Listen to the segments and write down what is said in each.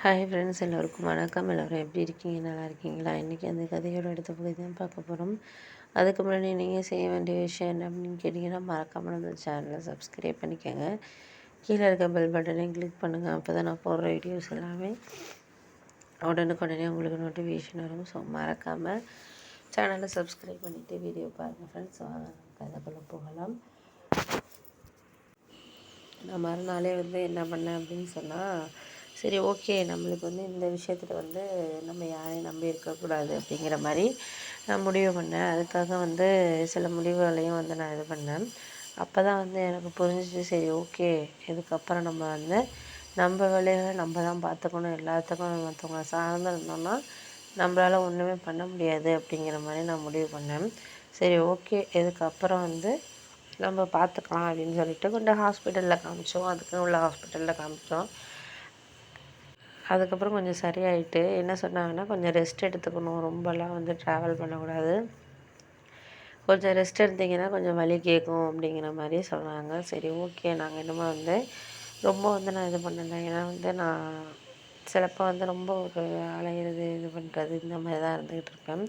Hi friends எல்லோருக்கும் வணக்கம். எல்லோரும் எப்படி இருக்கீங்க? நல்லா இருக்கீங்களா? இன்றைக்கி அந்த கதையோட எடுத்த பகுதி தான் பார்க்க போகிறோம் அதுக்கு முன்னாடி நீங்கள் செய்ய வேண்டிய விஷயம் என்ன அப்படின்னு கேட்டிங்கன்னா மறக்காமல் நம்ம சேனலை சப்ஸ்கிரைப் பண்ணிக்கோங்க. கீழே இருக்க பெல் பட்டனையும் கிளிக் பண்ணுங்கள் அப்போ தான் நான் போடுற வீடியோஸ் எல்லாமே உடனுக்குடனே உங்களுக்கு நோட்டிஃபிகேஷன் வரும். ஸோ மறக்காமல் சேனலை சப்ஸ்கிரைப் பண்ணிவிட்டு வீடியோ பாருங்கள் ஃப்ரெண்ட்ஸ் வாங்க கதைக்குள்ளே போகலாம். நான் மறுநாளே வந்து என்ன பண்ணேன் அப்படின்னு சொன்னால் சரி ஓகே. நம்மளுக்கு வந்து இந்த விஷயத்தில் வந்து நம்ம யாரையும் நம்பி இருக்கக்கூடாது அப்படிங்கிற மாதிரி நான் முடிவு பண்ணேன். அதுக்காக வந்து சில முடிவுகளையும் வந்து நான் இது பண்ணேன். அப்போ தான் வந்து எனக்கு புரிஞ்சிச்சு சரி ஓகே. இதுக்கப்புறம் நம்ம வந்து நம்ம வேலைகளை நம்ம தான் பார்த்துக்கணும். எல்லாத்துக்கும் மற்றவங்க சார்ந்து இருந்தோம்னா நம்மளால் ஒன்றுமே பண்ண முடியாது அப்படிங்கிற மாதிரி நான் முடிவு பண்ணேன். சரி ஓகே. இதுக்கப்புறம் வந்து நம்ம பார்த்துக்கலாம் அப்படின்னு சொல்லிட்டு கொஞ்சம் ஹாஸ்பிட்டலில் காமிச்சோம். அதுக்குன்னு உள்ள ஹாஸ்பிட்டலில் காமிச்சோம். அதுக்கப்புறம் கொஞ்சம் சரியாயிட்டு என்ன சொன்னாங்கன்னா கொஞ்சம் ரெஸ்ட் எடுத்துக்கணும். ரொம்பலாம் வந்து ட்ராவல் பண்ணக்கூடாது. கொஞ்சம் ரெஸ்ட் எடுத்திங்கன்னா கொஞ்சம் வலி கேட்கும் அப்படிங்கிற மாதிரி சொன்னாங்க. சரி ஓகே நாங்கள் இனிமேல் வந்து ரொம்ப வந்து நான் இது பண்ணலை. ஏன்னா வந்து நான் சிலப்போ வந்து ரொம்ப ஒரு அலையிறது இது பண்ணுறது இந்த மாதிரி தான் இருந்துக்கிட்டு இருக்கேன்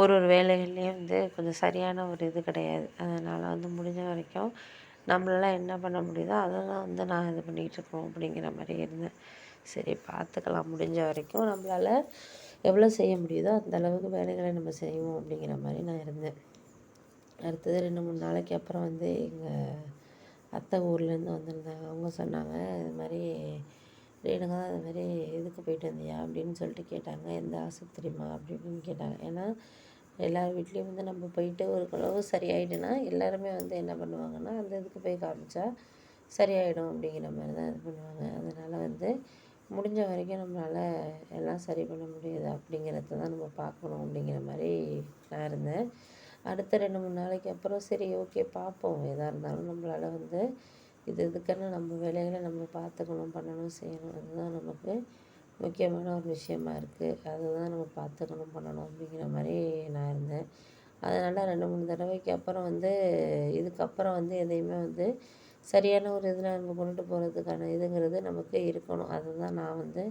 ஒரு ஒரு வேலைகள்லேயும் வந்து கொஞ்சம் சரியான ஒரு இது கிடையாது. அதனால் வந்து முடிஞ்ச வரைக்கும் நம்மளால் என்ன பண்ண முடியுதோ அதெல்லாம் வந்து நான் இது பண்ணிகிட்டு இருக்கோம் அப்படிங்கிற மாதிரி இருந்தேன். சரி பார்த்துக்கலாம். முடிஞ்ச வரைக்கும் நம்மளால் எவ்வளோ செய்ய முடியுதோ அந்த அளவுக்கு வேலைகளை நம்ம செய்வோம் அப்படிங்கிற மாதிரி நான் இருந்தேன். அடுத்தது ரெண்டு மூணு நாளைக்கு அப்புறம் வந்து எங்கள் அத்தை ஊர்லேருந்து வந்திருந்தாங்க. அவங்க சொன்னாங்க இது மாதிரி ரேணுகா இது மாதிரி எதுக்கு போயிட்டு வந்தியா? அப்படின்னு சொல்லிட்டு கேட்டாங்க. எந்த ஆஸ்பத்திரிமா அப்படி இப்படின்னு கேட்டாங்க. ஏன்னா எல்லார் வீட்லேயும் வந்து நம்ம போயிட்டு ஒரு குழவு சரியாயிடுனா எல்லாருமே வந்து என்ன பண்ணுவாங்கன்னா அந்த இதுக்கு போய் காமிச்சா சரியாயிடும் அப்படிங்கிற மாதிரி தான் இது பண்ணுவாங்க. அதனால் வந்து முடிஞ்ச வரைக்கும் நம்மளால் எல்லாம் சரி பண்ண முடியுது அப்படிங்கிறத தான் நம்ம பார்க்கணும் அப்படிங்கிற மாதிரி நான் இருந்தேன். அடுத்த ரெண்டு மூணு நாளைக்கு அப்புறம் சரி ஓகே பார்ப்போம். எதாக இருந்தாலும் நம்மளால் வந்து இது இதுக்குன்னு நம்ம வேலைகளை நம்ம பார்த்துக்கணும் பண்ணணும் செய்யணும். அதுதான் நமக்கு முக்கியமான ஒரு விஷயமா இருக்குது அதுதான் நம்ம பார்த்துக்கணும் பண்ணணும் அப்படிங்கிற மாதிரி நான் இருந்தேன். அதனால் ரெண்டு மூணு தடவைக்கு அப்புறம் வந்து இதுக்கப்புறம் வந்து எதையுமே வந்து சரியான ஒரு இதில் நம்ம கொண்டுட்டு போகிறதுக்கான இதுங்கிறது நமக்கு இருக்கணும். அதுதான் நான் வந்து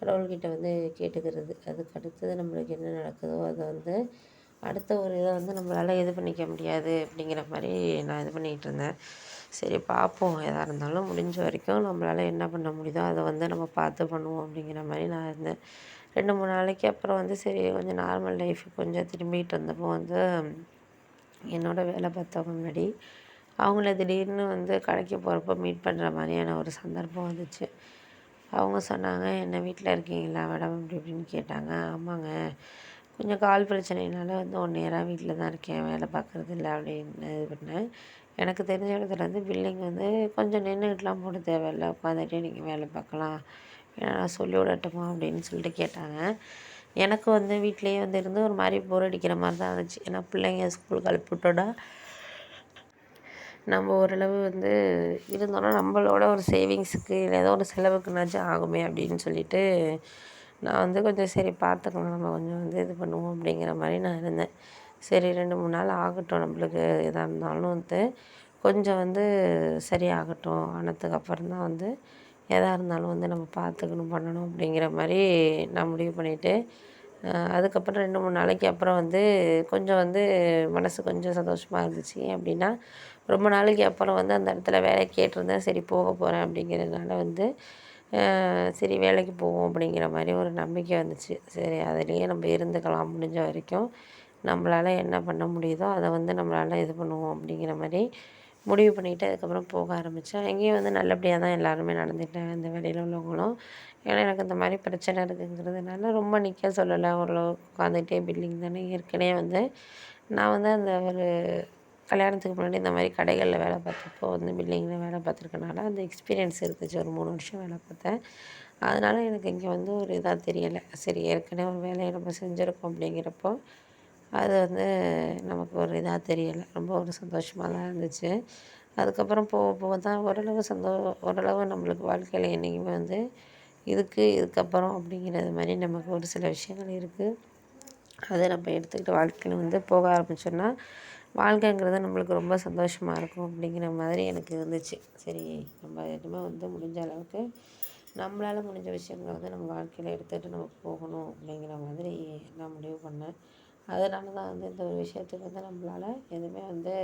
கடவுள்கிட்ட வந்து கேட்டுக்கிறது. அதுக்கு அடுத்தது நம்மளுக்கு என்ன நடக்குதோ அதை வந்து அடுத்த ஒரு இதை வந்து நம்மளால் இது பண்ணிக்க முடியாது அப்படிங்கிற மாதிரி நான் இது பண்ணிகிட்டு இருந்தேன். சரி பார்ப்போம். எதாக இருந்தாலும் முடிஞ்ச வரைக்கும் நம்மளால் என்ன பண்ண முடியுதோ அதை வந்து நம்ம பார்த்து பண்ணுவோம் அப்படிங்கிற மாதிரி நான் இருந்தேன். ரெண்டு மூணு நாளைக்கு அப்புறம் வந்து சரி கொஞ்சம் நார்மல் லைஃப் கொஞ்சம் திரும்பிகிட்டு இருந்தப்போ வந்து என்னோடய வேலை பார்த்தவங்க முன்னாடி அவங்கள திடீர்னு வந்து கடைக்கு போகிறப்ப மீட் பண்ணுற மாதிரியான ஒரு சந்தர்ப்பம் வந்துச்சு. அவங்க சொன்னாங்க என்ன வீட்டில் இருக்கீங்களா? மேடம் அப்படி இப்படின்னு கேட்டாங்க. ஆமாங்க. கொஞ்சம் கால் பிரச்சனைனால வந்து ஒன் இயராக வீட்டில் தான் இருக்கேன். வேலை பார்க்குறது இல்லை அப்படின்னு இது பண்ணேன். எனக்கு தெரிஞ்ச இடத்துல வந்து பில்லிங் வந்து கொஞ்சம் நின்றுக்கிட்டுலாம் போட தேவையில்ல. உட்காந்துட்டே நீங்கள் வேலை பார்க்கலாம். ஏன்னா நான் சொல்லி விடட்டுமா? அப்படின்னு சொல்லிட்டு கேட்டாங்க. எனக்கு வந்து வீட்லேயே வந்து இருந்து ஒரு மாதிரி போர் அடிக்கிற மாதிரி தான் இருந்துச்சு. ஏன்னா பிள்ளைங்க ஸ்கூலுக்கு கிளப்பி நம்ம ஓரளவு வந்து இருந்தோன்னா நம்மளோட ஒரு சேவிங்ஸுக்கு இல்லை ஏதோ ஒரு செலவுக்குனாச்சும் ஆகுமே அப்படின்னு சொல்லிட்டு நான் வந்து கொஞ்சம் சரி பார்த்துக்கலாம் நம்ம கொஞ்சம் வந்து இது பண்ணுவோம் அப்படிங்கிற மாதிரி நான் இருந்தேன். சரி ரெண்டு மூணு நாள் ஆகட்டும் நம்மளுக்கு எதாக இருந்தாலும் வந்து கொஞ்சம் வந்து சரியாகட்டும். ஆனதுக்கு அப்புறம் தான் வந்து எதாக இருந்தாலும் வந்து நம்ம பார்த்துக்கணும் பண்ணணும் அப்படிங்கிற மாதிரி நான் முடிவு பண்ணிவிட்டு அதுக்கப்புறம் ரெண்டு மூணு நாளைக்கு அப்புறம் வந்து கொஞ்சம் வந்து மனசு கொஞ்சம் சந்தோஷமாக இருந்துச்சு. அப்படின்னா ரொம்ப நாளைக்கு அப்புறம் வந்து அந்த இடத்துல வேலை கேட்டிருந்தேன் சரி போக போகிறேன் அப்படிங்கிறதுனால வந்து சரி வேலைக்கு போவோம் அப்படிங்கிற மாதிரி ஒரு நம்பிக்கை வந்துச்சு. சரி அதுலேயே நம்ம இருந்துக்கலாம் முடிஞ்ச வரைக்கும். நம்மளால் என்ன பண்ண முடியுதோ அதை வந்து நம்மளால் இது பண்ணுவோம் அப்படிங்கிற மாதிரி முடிவு பண்ணிவிட்டு அதுக்கப்புறம் போக ஆரம்பித்தேன் எங்கேயும் வந்து நல்லபடியாக தான் எல்லாருமே நடந்துட்டேன் இந்த வேலையில் உள்ளவங்களும். ஏன்னா எனக்கு இந்த மாதிரி பிரச்சனை இருக்குங்கிறதுனால ரொம்ப நிற்க சொல்லலை. ஓரளவுக்கு உட்காந்துட்டே பில்டிங் தானே ஏற்கனவே வந்து. நான் வந்து அந்த ஒரு கல்யாணத்துக்கு முன்னாடி இந்த மாதிரி கடைகளில் வேலை பார்த்தப்போ வந்து பில்டிங்கில் வேலை பார்த்துருக்கனால அந்த எக்ஸ்பீரியன்ஸ் இருந்துச்சு. ஒரு மூணு வருஷம் வேலை பார்த்தேன். அதனால் எனக்கு இங்கே வந்து ஒரு இதாக தெரியலை. சரி ஏற்கனவே ஒரு வேலையை நம்ம செஞ்சுருக்கோம் அப்படிங்கிறப்போ அது வந்து நமக்கு ஒரு இதாக தெரியலை. ரொம்ப ஒரு சந்தோஷமாக தான் இருந்துச்சு. அதுக்கப்புறம் போக போக தான் ஓரளவு சந்தோ ஓரளவு நம்மளுக்கு வாழ்க்கையில் என்றைக்குமே வந்து இதுக்கு இதுக்கப்புறம் அப்படிங்கிறது மாதிரி நமக்கு ஒரு சில விஷயங்கள் இருக்குது அதை நம்ம எடுத்துக்கிட்டு வாழ்க்கையில் வந்து போக ஆரம்பித்தோன்னா வாழ்க்கைங்கிறது நம்மளுக்கு ரொம்ப சந்தோஷமாக இருக்கும் அப்படிங்கிற மாதிரி எனக்கு இருந்துச்சு. சரி நம்ம எதுவுமே வந்து முடிஞ்ச அளவுக்கு நம்மளால் முடிஞ்ச விஷயங்கள வந்து நம்ம வாழ்க்கையில் எடுத்துகிட்டு நம்ம போகணும் அப்படிங்கிற மாதிரி நான் முடிவு பண்ணேன். அதனால தான் வந்து இந்த ஒரு விஷயத்துக்கு வந்து நம்மளால எதுவுமே வந்து